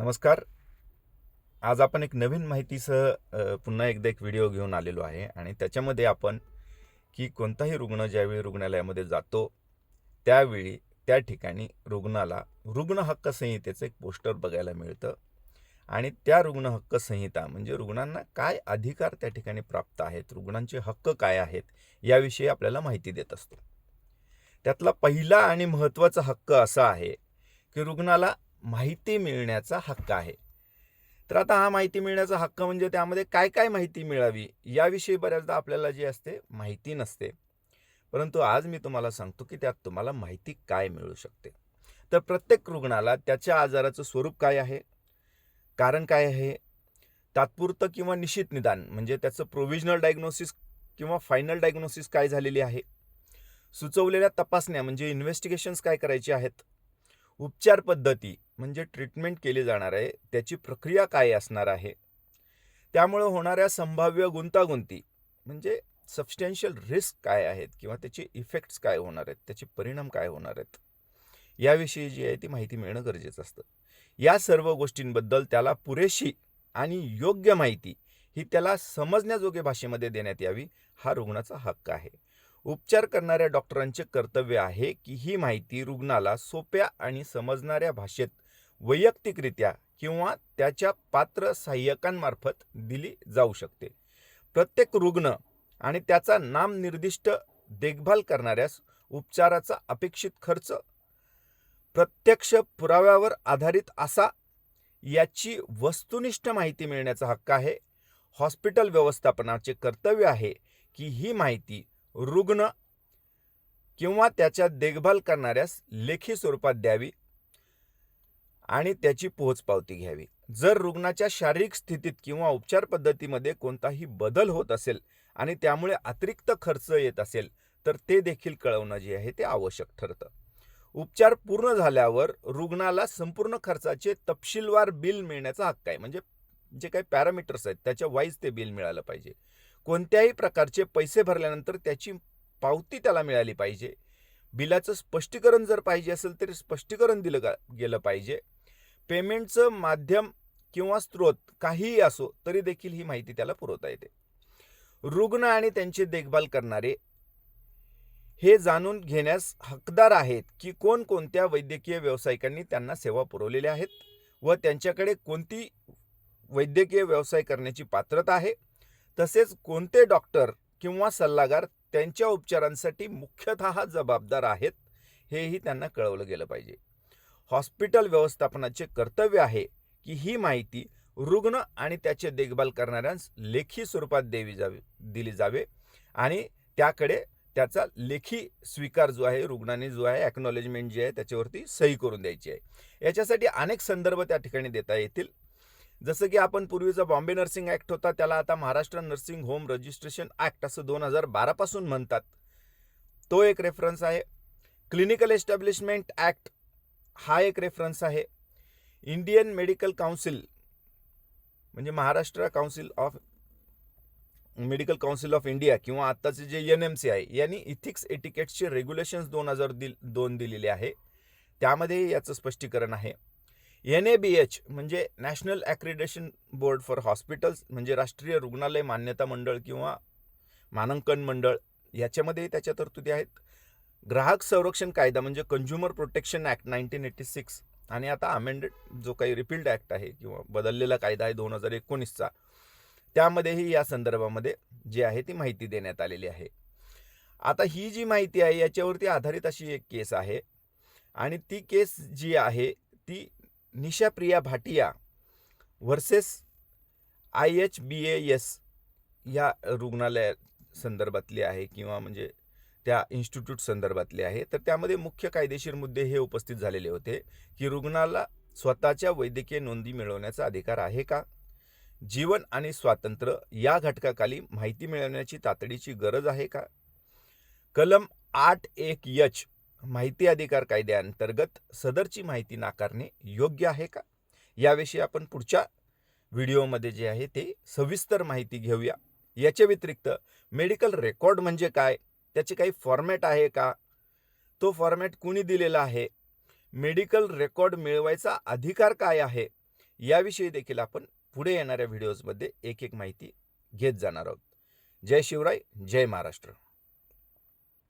नमस्कार. आज आपण एक नवीन माहितीसह पुन्हा एकदा एक व्हिडिओ घेऊन आलेलो आहे आणि त्याच्यामध्ये आपण की कोणताही रुग्ण ज्यावेळी रुग्णालयामध्ये जातो त्यावेळी त्या ठिकाणी रुग्णाला रुग्ण हक्क संहितेचं एक पोस्टर बघायला मिळतं आणि त्या रुग्ण हक्क संहिता म्हणजे रुग्णांना काय अधिकार त्या ठिकाणी प्राप्त आहेत रुग्णांचे हक्क काय आहेत याविषयी आपल्याला माहिती देत असतो. त्यातला पहिला आणि महत्त्वाचा हक्क असा आहे की रुग्णाला माहिती मिळण्याचा हक्क आहे. तर आता हा माहिती मिळण्याचा हक्क म्हणजे त्यामध्ये काय काय माहिती मिळावी याविषयी बऱ्याचदा आपल्याला जी असते माहिती नसते. परंतु आज मी तुम्हाला सांगतो की त्यात तुम्हाला माहिती काय मिळू शकते. तर प्रत्येक रुग्णाला त्याच्या आजाराचं स्वरूप काय आहे? कारण काय आहे? तात्पुरतं किंवा निश्चित निदान म्हणजे त्याचं प्रोव्हिजनल डायग्नोसिस किंवा फायनल डायग्नोसिस काय झालेली आहे? सुचवलेल्या तपासण्या म्हणजे इन्व्हेस्टिगेशन्स काय करायचे आहेत? उपचार पद्धती म्हणजे ट्रीटमेंट केली जाणार आहे त्याची प्रक्रिया काय असणार आहे? त्यामुळं होणाऱ्या संभाव्य गुंतागुंती म्हणजे सबस्टॅन्शियल रिस्क काय आहेत किंवा त्याचे इफेक्ट्स काय होणार आहेत त्याचे परिणाम काय होणार आहेत याविषयी जी आहे ती माहिती मिळणं गरजेचं असतं. या सर्व गोष्टींबद्दल त्याला पुरेशी आणि योग्य माहिती ही त्याला समजण्याजोगे भाषेमध्ये देण्यात यावी हा रुग्णाचा हक्क आहे. उपचार करणाऱ्या डॉक्टरांचे कर्तव्य आहे की ही माहिती रुग्णाला सोप्या आणि समजणाऱ्या भाषेत वैयक्तिकरित्या किंवा त्याच्या पात्र सहाय्यकांमार्फत दिली जाऊ शकते. प्रत्येक रुग्ण आणि त्याचा नामनिर्दिष्ट देखभाल करणाऱ्यास उपचाराचा अपेक्षित खर्च प्रत्यक्ष पुराव्यावर आधारित असा याची वस्तुनिष्ठ माहिती मिळण्याचा हक्क आहे. हॉस्पिटल व्यवस्थापनाचे कर्तव्य आहे की ही माहिती रुग्ण किंवा त्याच्या देखभाल करणाऱ्यास लेखी स्वरूपात द्यावी आणि त्याची पोहोचपावती घ्यावी. जर रुग्णाच्या शारीरिक स्थितीत किंवा उपचार पद्धतीमध्ये कोणताही बदल होत असेल आणि त्यामुळे अतिरिक्त खर्च येत असेल तर ते देखील कळवणं जे आहे ते आवश्यक ठरतं. उपचार पूर्ण झाल्यावर रुग्णाला संपूर्ण खर्चाचे तपशीलवार बिल मिळण्याचा हक्क आहे. म्हणजे जे काही पॅरामीटर्स आहेत त्याच्या वाईज ते बिल मिळालं पाहिजे. कोणत्याही प्रकारचे पैसे भरल्यानंतर त्याची पावती त्याला मिळाली पाहिजे. बिलाचं स्पष्टीकरण जर पाहिजे असेल तरी स्पष्टीकरण दिलं गेलं पाहिजे. पेमेंटचं माध्यम किंवा स्रोत काहीही असो तरी देखील ही माहिती त्याला पुरवता येते. रुग्ण आणि त्यांची देखभाल करणारे हे जाणून घेण्यास हकदार आहेत की कोणकोणत्या वैद्यकीय व्यावसायिकांनी त्यांना सेवा पुरवलेल्या आहेत व त्यांच्याकडे कोणती वैद्यकीय व्यवसाय करण्याची पात्रता आहे. तसेच कोणते डॉक्टर किंवा सल्लागार त्यांच्या उपचारांसाठी मुख्यतः जबाबदार आहेत हेही त्यांना कळवलं गेलं पाहिजे. हॉस्पिटल व्यवस्थापनाचे कर्तव्य आहे की ही माहिती रुग्ण आणि त्याचे देखभाल करणाऱ्यांस लेखी स्वरूपात देवी जावी दिली जावे आणि त्याकडे त्याचा लेखी स्वीकार जो आहे रुग्णाने जो आहे ॲक्नॉलेजमेंट जी आहे त्याच्यावरती सही करून द्यायची आहे. याच्यासाठी अनेक संदर्भ त्या ठिकाणी देता येतील. जसं की आपण पूर्वीचा बॉम्बे नर्सिंग ॲक्ट होता त्याला आता Maharashtra nursing home registration act असं दोन हजार बारापासून म्हणतात. तो एक रेफरन्स आहे. क्लिनिकल एस्टॅब्लिशमेंट ॲक्ट हा एक रेफरन्स आहे. इंडियन मेडिकल काउन्सिल म्हणजे Maharashtra council of medical council of India किंवा आत्ताचे जे एन एम सी आहे यांनी इथिक्स एटिकेट्सचे रेग्युलेशन्स दोन हजार दिल दोन दिलेले आहे. त्यामध्ये याचं स्पष्टीकरण आहे. एन ए बी एच म्हणजे national accreditation board for hospitals म्हणजे राष्ट्रीय रुग्णालय मान्यता मंडळ किंवा मानांकन मंडळ याच्यामध्ये त्याच्या तरतुदी आहेत. ग्राहक संरक्षण कायदा म्हणजे consumer protection act nineteen eighty six आणि आता अमेंडेड जो काही रिपील्ड ॲक्ट आहे किंवा बदललेला कायदा आहे दोन हजार एकोणीसचा त्यामध्येही या संदर्भामध्ये जी आहे ती माहिती देण्यात आलेली आहे. आता ही जी माहिती आहे याच्यावरती आधारित अशी एक केस आहे आणि ती केस जी आहे ती Nisha Priya Bhatia versus I H B A S या रुग्णालया संदर्भातली आहे किंवा म्हणजे त्या इन्स्टिट्यूट संदर्भातले आहे. तर त्यामध्ये मुख्य कायदेशीर मुद्दे हे उपस्थित झालेले होते की रुग्णाला स्वतःच्या वैद्यकीय नोंदी मिळवण्याचा अधिकार आहे का? जीवन आणि स्वातंत्र्य या घटकाखाली माहिती मिळवण्याची तातडीची गरज आहे का? कलम आठ एक यच माहिती अधिकार कायद्याअंतर्गत सदरची माहिती नाकारणे योग्य आहे का? याविषयी आपण पुढच्या व्हिडिओमध्ये जे आहे ते सविस्तर माहिती घेऊया. याच्या व्यतिरिक्त मेडिकल रेकॉर्ड म्हणजे काय? त्याचे काही फॉर्मॅट आहे का? तो फॉर्मॅट कुणी दिलेला आहे? मेडिकल रेकॉर्ड मिळवायचा अधिकार काय आहे? याविषयी देखील आपण पुढे येणाऱ्या व्हिडिओजमध्ये एक एक माहिती घेत जाणार आहोत. जय शिवराय जय महाराष्ट्र.